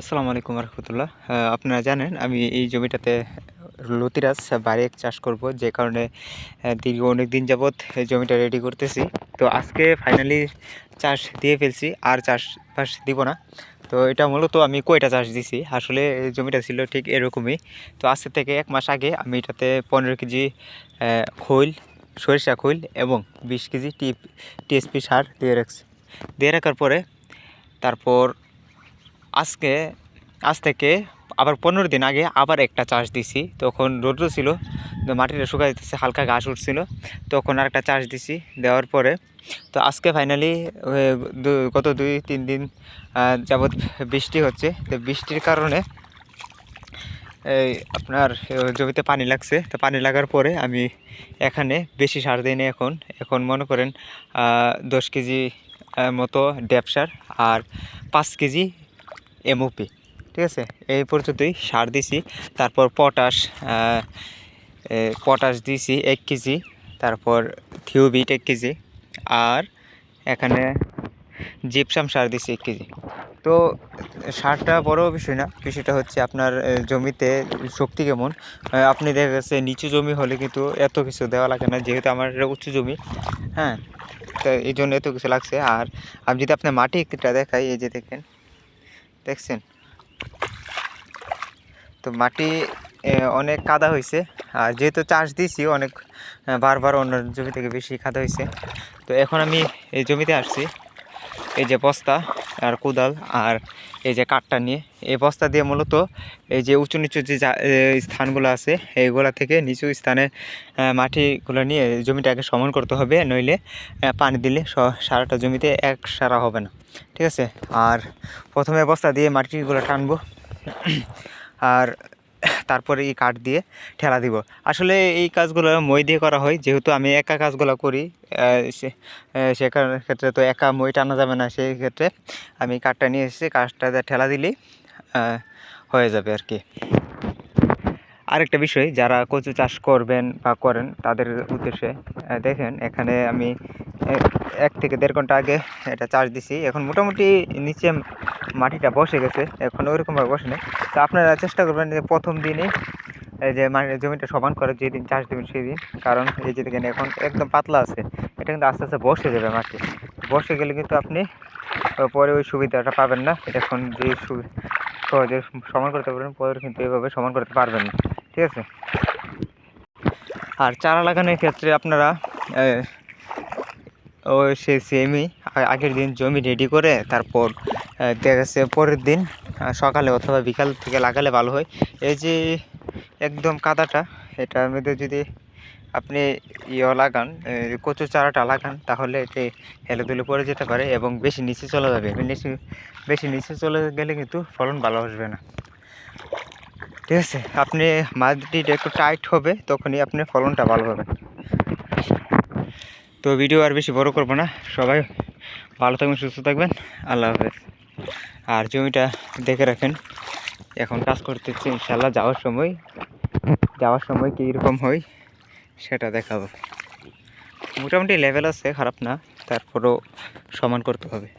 আসসালামু আলাইকুম রহমতুল্লাহ। আপনারা জানেন আমি এই জমিটাতে লতিরাজ বারেক চাষ করব, যে কারণে দীর্ঘ অনেক দিন যাবৎ জমিটা রেডি করতেছি। তো আজকে ফাইনালি চাষ দিয়ে ফেলছি, আর চাষ বাস দিব না। তো এটা মূলত আমি কয়টা চাষ দিছি, আসলে জমিটা ছিল ঠিক এরকমই। তো আজকে থেকে এক মাস আগে আমি এটাতে পনেরো কেজি খৈল, সরিষা খৈল এবং বিশ কেজি টি টিএসপি সার দিয়ে রাখছি। দিয়ে রাখার পরে তারপর আজকে, আজ থেকে আবার পনেরো দিন আগে আবার একটা চাষ দিছি। তখন রৌদ্র ছিল, তো মাটিটা শুকাই দিতেছে হালকা ঘাস উঠছিল। তখন আর একটা চাষ দিছি, দেওয়ার পরে। তো আজকে ফাইনালি গত দুই, তিন দিন যাবৎ বৃষ্টি হচ্ছে। তো বৃষ্টির কারণে, এই আপনার জমিতে পানি লাগছে। তো পানি লাগার পরে আমি এখানে বেশি সার দিইনি এখন। এখন মনে করেন দশ কেজি মতো ড্যাপ সার আর পাঁচ কেজি এমওপি ঠিক আছে? এই পর্যন্তই সার দিছি, তারপর পটাশ পটাশ দিছি এক কেজি, তারপর থিওবিট এক কেজি, আর এখানে জিপসাম সার দিছি এক কেজি। তো সারটা বড় বিষয় না, বিষয়টা হচ্ছে আপনার জমিতে শক্তি কেমন? আপনি দেখা গেছে নিচু জমি হলে কিন্তু এত কিছু দেওয়া লাগে না, যেহেতু আমার এটা উঁচু জমি হ্যাঁ? তো এই জন্য এত কিছু লাগছে। আর আমি যদি আপনার মাটিটা দেখাই, এই যে দেখেন দেখছেন? তো মাটি অনেক কাদা হয়েছে আর যেহেতু চাষ দিয়েছি অনেক বারবার অন্য জমি থেকে বেশি কাদা হয়েছে তো এখন আমি এই জমিতে আসছি। এই যে বস্তা আর কোদাল আর এই যে কাঠটা নিয়ে। এই বস্তা দিয়ে মূলত এই যে উঁচু নিচু যে স্থানগুলো আছে, এইগুলা থেকে নিচু স্থানে মাটিগুলো নিয়ে জমিটাকে সমান করতে হবে, নইলে পানি দিলে সারাটা জমিতে এক সারা হবে না। ঠিক আছে? আর প্রথমে বস্তা দিয়ে মাটিগুলো টানবো। আর তারপরে এই কাঠ দিয়ে ঠেলা দিব। আসলে এই কাজগুলো মই দিয়ে করা হয়, যেহেতু আমি একা কাজগুলো করি সে- ক্ষেত্রে তো একা মই টানা যাবে না, সেই ক্ষেত্রে আমি কাঠটা নিয়ে এসেছি কাঠটা ঠেলা দিলেই হয়ে যাবে আর কি। আরেকটা বিষয়, যারা কচু চাষ করবেন বা করেন, তাদের উদ্দেশ্যে দেখেন, এখানে আমি এক থেকে দেড় ঘণ্টা আগে এটা চার্জ দিছি। এখন মোটামুটি নিচে মাটিটা বসে গেছে, এখন ওইরকমভাবে বসে নেই। তো আপনারা চেষ্টা করবেন যে প্রথম দিনে এই যে মানে জমিটা সমান করে, যেদিন চাষ দেবেন সেই দিন কারণ এই যে দেখেন এখন একদম পাতলা আছে, এটা কিন্তু আস্তে আস্তে বসে যাবে মাটি। বসে গেলে কিন্তু আপনি পরে ওই সুবিধাটা পাবেন না। এখন যে সহজে সমান করতে পারবেন, পরে কিন্তু এভাবে সমান করতে পারবেন না। ঠিক আছে? আর চারা লাগানোর ক্ষেত্রে আপনারা ওই সে সেমই আগের দিন জমি রেডি করে তারপর দেখা যাচ্ছে পরের দিন সকালে অথবা বিকাল থেকে লাগালে ভালো হয়। এই যে একদম কাদাটা, এটার মধ্যে যদি আপনি ইয়ে লাগান কচু চারাটা লাগান, তাহলে এটি হেলে দুলে পড়ে যেতে পারে এবং বেশি নিচে চলে যাবে। নিচে, বেশি নিচে চলে গেলে কিন্তু ফলন ভালো আসবে না। ঠিক আছে? আপনি মাটিটা একটু টাইট হবে, তখনই আপনার ফলনটা ভালো হবে। তো ভিডিও আর বেশি বড় করব না। সবাই ভালো থাকবেন, সুস্থ থাকবেন। আল্লাহ হাফেজ। আর জমিটা দেখে রাখেন। এখন কাজ করতেছি ইনশাল্লাহ যাওয়ার সময়। যাওয়ার সময় কীরকম হয়, সেটা দেখাবো। মোটামুটি লেভেল আছে, খারাপ না। তারপরও সমান করতে হবে।